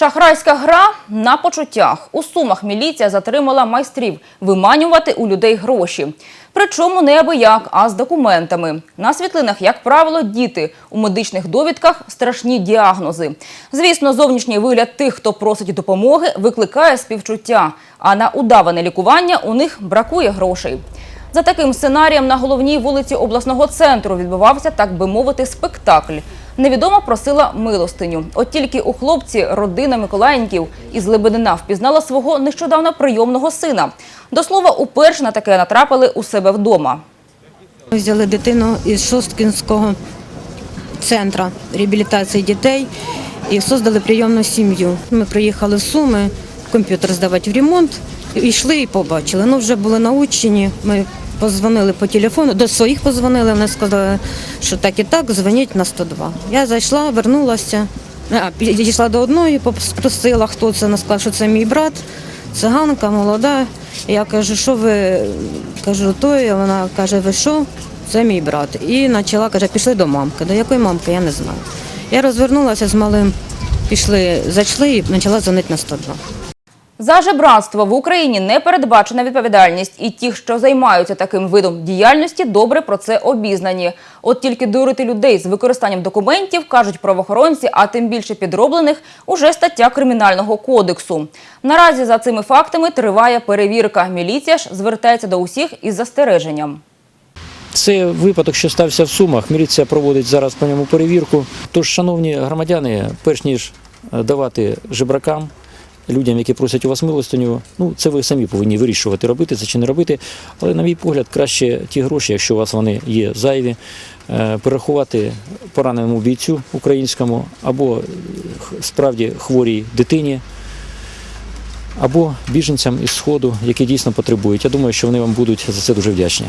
Шахрайська гра на почуттях. У Сумах міліція затримала майстрів виманювати у людей гроші. Причому не аби як, а з документами. На світлинах, як правило, діти. У медичних довідках страшні діагнози. Звісно, зовнішній вигляд тих, хто просить допомоги, викликає співчуття. А на удаване лікування у них бракує грошей. За таким сценарієм на головній вулиці обласного центру відбувався, так би мовити, спектакль. Невідома просила милостиню. От тільки у хлопці родина Миколаєнків із Лебедина впізнала свого нещодавно прийомного сина. До слова, уперше на таке натрапили у себе вдома. Взяли дитину із Шосткінського центру реабілітації дітей і создали прийомну сім'ю. Ми приїхали в Суми, комп'ютер здавати в ремонт, і йшли і побачили. Ну, вже були научені. Ми позвонили по телефону, до своїх позвонили, вони сказали, що так і так, дзвоніть на 102. Я зайшла, вернулася, підійшла до одної, спросила, хто це, вона сказала, що це мій брат, циганка, молода. Я кажу, що ви кажу, то і вона каже, ви що? Це мій брат. І почала, каже, пішли до мамки. До якої мамки, я не знаю. Я розвернулася з малим, пішли, зайшли і почала дзвонити на 102. За жебратство в Україні не передбачена відповідальність, і ті, що займаються таким видом діяльності, добре про це обізнані. От тільки дурити людей з використанням документів, кажуть правоохоронці, а тим більше підроблених, уже стаття Кримінального кодексу. Наразі за цими фактами триває перевірка. Міліція ж звертається до усіх із застереженням. Це випадок, що стався в Сумах. Міліція проводить зараз по ньому перевірку. Тож, шановні громадяни, перш ніж е, давати жебракам, людям, які просять у вас милостиню, ну це ви самі повинні вирішувати, робити це чи не робити. Але, на мій погляд, краще ті гроші, якщо у вас вони є зайві, е, перерахувати пораненому бійцю українському або е, справді хворій дитині. Або біженцям із Сходу, які дійсно потребують. Я думаю, що вони вам будуть за це дуже вдячні.